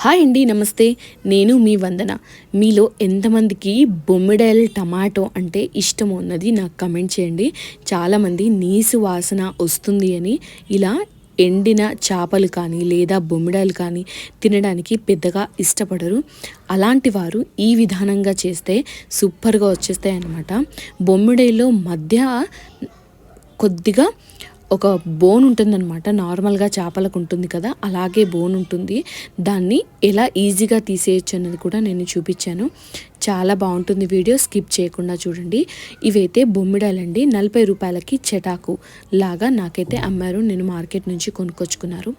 Hi అండి నమస్తే. నేను మీ వందన. మీలో ఎంతమందికి బొమ్మిడాయల టమాటో అంటే ఇష్టం ఉన్నది నాకు కమెంట్ చేయండి. చాలామంది నీసు వాసన వస్తుంది అని ఇలా ఎండిన చేపలు కానీ లేదా బొమ్మిడాయలు కానీ తినడానికి పెద్దగా ఇష్టపడరు. అలాంటి వారు ఈ విధానంగా చేస్తే సూపర్గా వచ్చేస్తాయి అన్నమాట బొమ్మిడాయిలో మధ్య కొద్దిగా ఒక బోన్ ఉంటుందన్నమాట. నార్మల్గా చేపలకు ఉంటుంది కదా అలాగే బోన్ ఉంటుంది. దాన్ని ఎలా ఈజీగా తీసేయచ్చు అన్నది కూడా నేను చూపించాను. చాలా బాగుంటుంది వీడియో స్కిప్ చేయకుండా చూడండి. ఇవైతే బొమ్మిడాలండి నలభై రూపాయలకి చెటాకు లాగా నాకైతే అమ్మారు. నేను మార్కెట్ నుంచి కొనుక్కొచ్చుకున్నారు.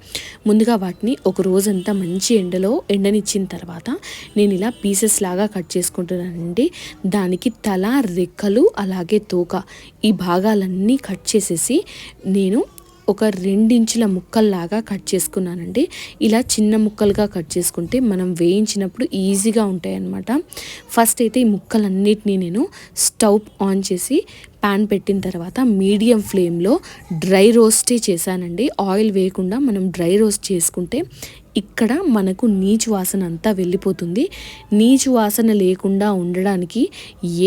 ముందుగా వాటిని ఒక రోజంతా మంచి ఎండలో ఎండనిచ్చిన తర్వాత నేను ఇలా పీసెస్ లాగా కట్ చేసుకుంటున్నానండి. దానికి తల రెక్కలు అలాగే తోక ఈ భాగాలన్నీ కట్ చేసేసి నేను ఒక రెండించుల ముక్కల్లాగా కట్ చేసుకున్నానండి. ఇలా చిన్న ముక్కలుగా కట్ చేసుకుంటే మనం వేయించినప్పుడు ఈజీగా ఉంటాయి ఫస్ట్ అయితే ఈ ముక్కలన్నిటినీ నేను స్టవ్ ఆన్ చేసి ప్యాన్ పెట్టిన తర్వాత మీడియం ఫ్లేమ్లో డ్రై రోస్టే చేశానండి. ఆయిల్ వేయకుండా మనం డ్రై రోస్ట్ చేసుకుంటే ఇక్కడ మనకు నీచు వాసన అంతా వెళ్ళిపోతుంది. నీచు వాసన లేకుండా ఉండడానికి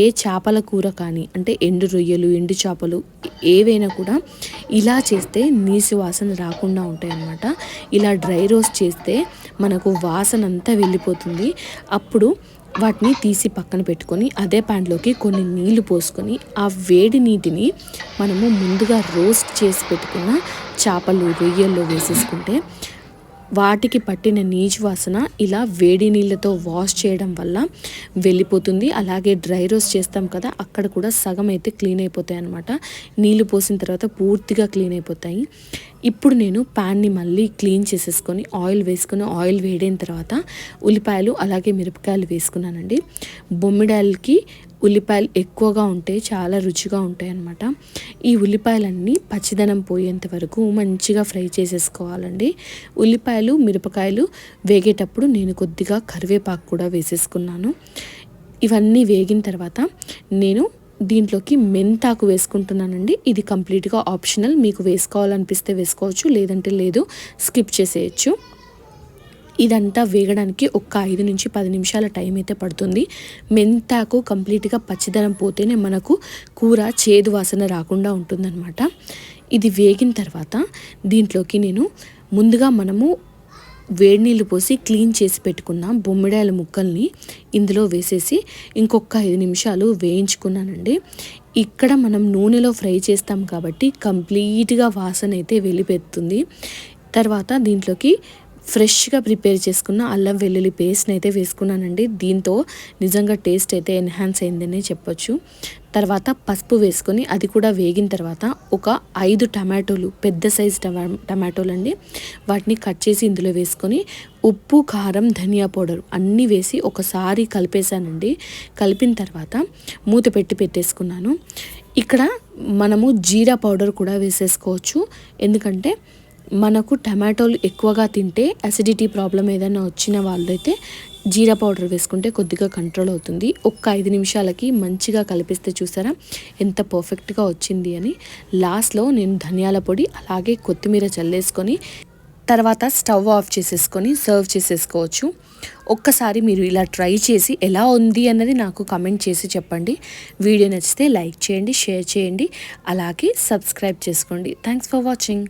ఏ చేపల కూర కానీ అంటే ఎండు రొయ్యలు ఎండు చేపలు ఏవైనా కూడా ఇలా చేస్తే నీచు వాసన రాకుండా ఉంటాయి అన్నమాట ఇలా డ్రై రోస్ట్ చేస్తే మనకు వాసన అంతా వెళ్ళిపోతుంది. అప్పుడు వాటిని తీసి పక్కన పెట్టుకొని అదే ప్యాన్లోకి కొన్ని నీళ్ళు పోసుకొని ఆ వేడి నీటిని మనము ముందుగా రోస్ట్ చేసి పెట్టుకున్న చేపలు రొయ్యల్లో వేసేసుకుంటే వాటికి పట్టిన నీచు వాసన ఇలా వేడి నీళ్ళతో వాష్ చేయడం వల్ల వెళ్ళిపోతుంది. అలాగే డ్రై రోస్ట్ చేస్తాం కదా అక్కడ కూడా సగం అయితే క్లీన్ అయిపోతాయి అనమాట నీళ్ళు పోసిన తర్వాత పూర్తిగా క్లీన్ అయిపోతాయి. ఇప్పుడు నేను ప్యాన్ని మళ్ళీ క్లీన్ చేసేసుకొని ఆయిల్ వేసుకొని ఆయిల్ వేడైన తర్వాత ఉల్లిపాయలు అలాగే మిరపకాయలు వేసుకున్నానండి. బొమ్మిడాయలకి ఉల్లిపాయలు ఎక్కువగా ఉంటే చాలా రుచిగా ఉంటాయి అన్నమాట ఈ ఉల్లిపాయలన్నీ పచ్చిదనం పోయేంత వరకు మంచిగా ఫ్రై చేసేసుకోవాలండి. ఉల్లిపాయలు మిరపకాయలు వేగేటప్పుడు నేను కొద్దిగా కరివేపాకు కూడా వేసేసుకున్నాను. ఇవన్నీ వేగిన తర్వాత నేను దీంట్లోకి మెంతాకు వేసుకుంటున్నానండి. ఇది కంప్లీట్గా ఆప్షనల్. మీకు వేసుకోవాలనిపిస్తే వేసుకోవచ్చు లేదంటే లేదు స్కిప్ చేసేయచ్చు. ఇదంతా వేగడానికి ఒక ఐదు నుంచి పది నిమిషాల టైం అయితే పడుతుంది. మెంతాకు కంప్లీట్గా పచ్చిదనం పోతేనే మనకు కూర చేదు వాసన రాకుండా ఉంటుందన్నమాట. ఇది వేగిన తర్వాత దీంట్లోకి నేను ముందుగా మనము వేడి నీళ్ళు పోసి క్లీన్ చేసి పెట్టుకున్న బొమ్మిడాయల ముక్కల్ని ఇందులో వేసేసి ఇంకొక ఐదు నిమిషాలు వేయించుకున్నానండి. ఇక్కడ మనం నూనెలో ఫ్రై చేస్తాం కాబట్టి కంప్లీట్గా వాసన అయితే వెళ్ళిపెత్తుంది తర్వాత దీంట్లోకి ఫ్రెష్గా ప్రిపేర్ చేసుకున్న అల్లం వెల్లుల్లి పేస్ట్ని అయితే వేసుకున్నానండి. దీంతో నిజంగా టేస్ట్ అయితే ఎన్హాన్స్ అయిందని చెప్పొచ్చు. తర్వాత పసుపు వేసుకొని అది కూడా వేగిన తర్వాత ఒక ఐదు టమాటోలు పెద్ద సైజు టమా టమాటోలు అండి వాటిని కట్ చేసి ఇందులో వేసుకొని ఉప్పు కారం ధనియా పౌడర్ అన్నీ వేసి ఒకసారి కలిపేశానండి. కలిపిన తర్వాత మూత పెట్టి పెట్టేసుకున్నాను. ఇక్కడ మనము జీరా పౌడర్ కూడా వేసేసుకోవచ్చు. ఎందుకంటే మనకు టమాటోలు ఎక్కువగా తింటే అసిడిటీ ప్రాబ్లం ఏదైనా వచ్చిన వాళ్ళైతే జీరా పౌడర్ వేసుకుంటే కొద్దిగా కంట్రోల్ అవుతుంది. ఒక్క ఐదు నిమిషాలకి మంచిగా కలిపిస్తే చూసారా? ఎంత పర్ఫెక్ట్గా వచ్చింది అని. లాస్ట్లో నేను ధనియాల పొడి అలాగే కొత్తిమీర చల్లేసుకొని తర్వాత స్టవ్ ఆఫ్ చేసేసుకొని సర్వ్ చేసేసుకోవచ్చు. ఒక్కసారి మీరు ఇలా ట్రై చేసి ఎలా ఉంది అన్నది నాకు కమెంట్ చేసి చెప్పండి. వీడియో నచ్చితే లైక్ చేయండి షేర్ చేయండి అలాగే సబ్స్క్రైబ్ చేసుకోండి. Thanks for watching